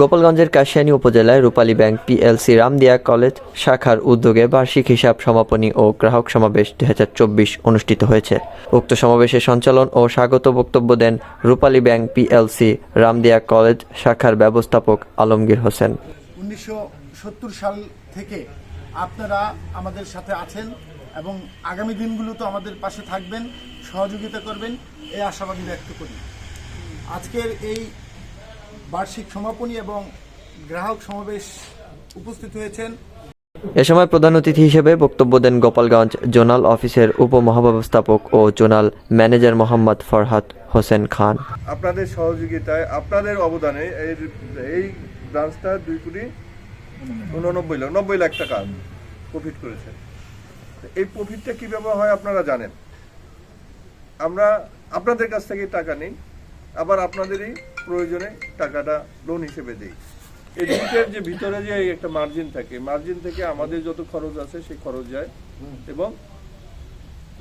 গোপালগঞ্জের কাশিয়ানী উপজেলায় Rupali bank PLC Ramdia college শাখার উদ্যোগে বার্ষিক হিসাব সমাপনী ও গ্রাহক সমাবেশ দুই অনুষ্ঠিত হয়েছে। উক্ত সমাবেশে সঞ্চালন ও স্বাগত বক্তব্য দেন Rupali bank PLC Ramdia college শাখার ব্যবস্থাপক আলমগীর হোসেন। উনিশশো সত্তর সাল থেকে আপনারা আমাদের সাথে আছেন এবং আগামী দিনগুলোতে আমাদের পাশে থাকবেন, সহযোগিতা করবেন, এই আশাবাদী ব্যক্ত করি। আজকের এই বার্ষিক সমাপনী এবং গ্রাহক সমাবেশ উপস্থিত হয়েছেন। এ সময় প্রধান অতিথি হিসেবে বক্তব্য দেন গোপালগঞ্জ জোনাল অফিসের উপমহাব্যবস্থাপক ও জোনাল ম্যানেজার মোহাম্মদ ফরহাদ হোসেন খান। আপনাদের সহযোগিতায় আপনাদের অবদানে এই এই ব্রাঞ্চটা দুই কোটি উননব্বই লাখ নব্বই লাখ টাকা প্রফিট করেছে। এই প্রফিটটা কীভাবে হয় আপনারা জানেন? আমরা আপনাদের কাছ থেকে টাকা নিই। আবার আপনাদেরই প্রয়োজনে টাকাটা লোন হিসেবে দিই। এই দুইটার যে ভিতরে যে একটা মার্জিন থাকে মার্জিন থেকে আমাদের যত খরচ আছে সেই খরচ যায় এবং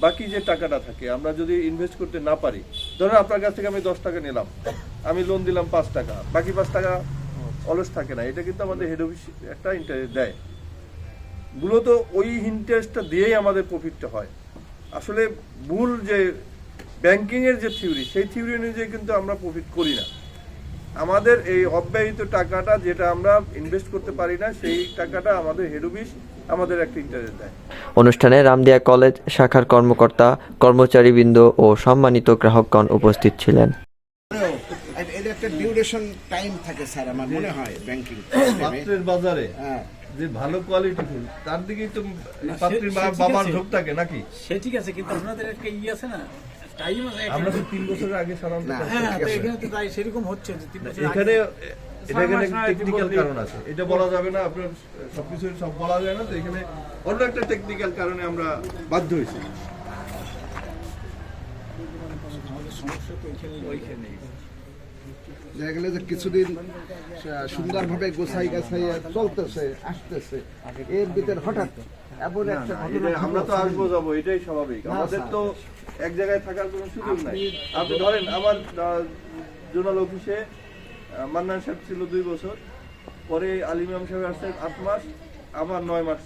বাকি যে টাকাটা থাকে, আমরা যদি ইনভেস্ট করতে না পারি, ধরেন আপনার কাছ থেকে আমি দশ টাকা নিলাম, আমি লোন দিলাম পাঁচ টাকা, বাকি পাঁচ টাকা অলস থাকে না, এটা কিন্তু আমাদের হেড অফিস একটা ইন্টারেস্ট দেয়। মূলত ওই ইন্টারেস্টটা দিয়েই আমাদের প্রফিটটা হয়। আসলে ভুল যে ব্যাংকিং এর যে থিওরি সেই থিওরি অনুযায়ী কিন্তু আমরা প্রফিট করি না। আমাদের এই অব্যয়িত টাকাটা যেটা আমরা ইনভেস্ট করতে পারি না সেই টাকাটা আমাদের হেড অফিস আমাদের একটা ইন্টারেস্ট দেয়। অনুষ্ঠানে রামদিয়া কলেজ শাখার কর্মকর্তা কর্মচারীবৃন্দ ও সম্মানিত গ্রাহকগণ উপস্থিত ছিলেন। এর এর একটা ডিউরেশন টাইম থাকে স্যার আমার মনে হয় ব্যাংকিং পাত্রের বাজারে হ্যাঁ। যে ভালো কোয়ালিটি ফুল তার দিকেই তো সে- পাত্রীর ঠিক বাবার আছে। ঝোঁক থাকে নাকি? সে ঠিক আছে কিন্তু আপনাদের একটা ই আছে না? আমরা তো তিন বছরের আগে সাধারণত হ্যাঁ। এখানে তো তাই সেরকম হচ্ছে এখানে এটা এখানে ছয় মাস নয়, টেকনিক্যাল কারণ আছে এটা বলা যাবে না আপনার সবকিছু সব বলা যায় না তো এখানে অন্য একটা টেকনিক্যাল কারণে আমরা বাধ্য হয়েছি আমাদের সমস্যা তো ওইখানেই ওইখানেই দেখা গেলে যে কিছুদিন সুন্দরভাবে গোছাই গাছাই চলতেছে আসতেছে। এর ভিতরে হঠাৎ এমন একটা আমরা তো আসব যাব এটাই স্বাভাবিক। আমাদের তো এক জায়গায় থাকার কোনো সুযোগ নাই। আপনি ধরেন আমার জোনাল অফিসে মান্নান সাহেব ছিল দুই বছর। পরে আলিমাম সাহেব আসছেন আট মাস আবার নয় মাস।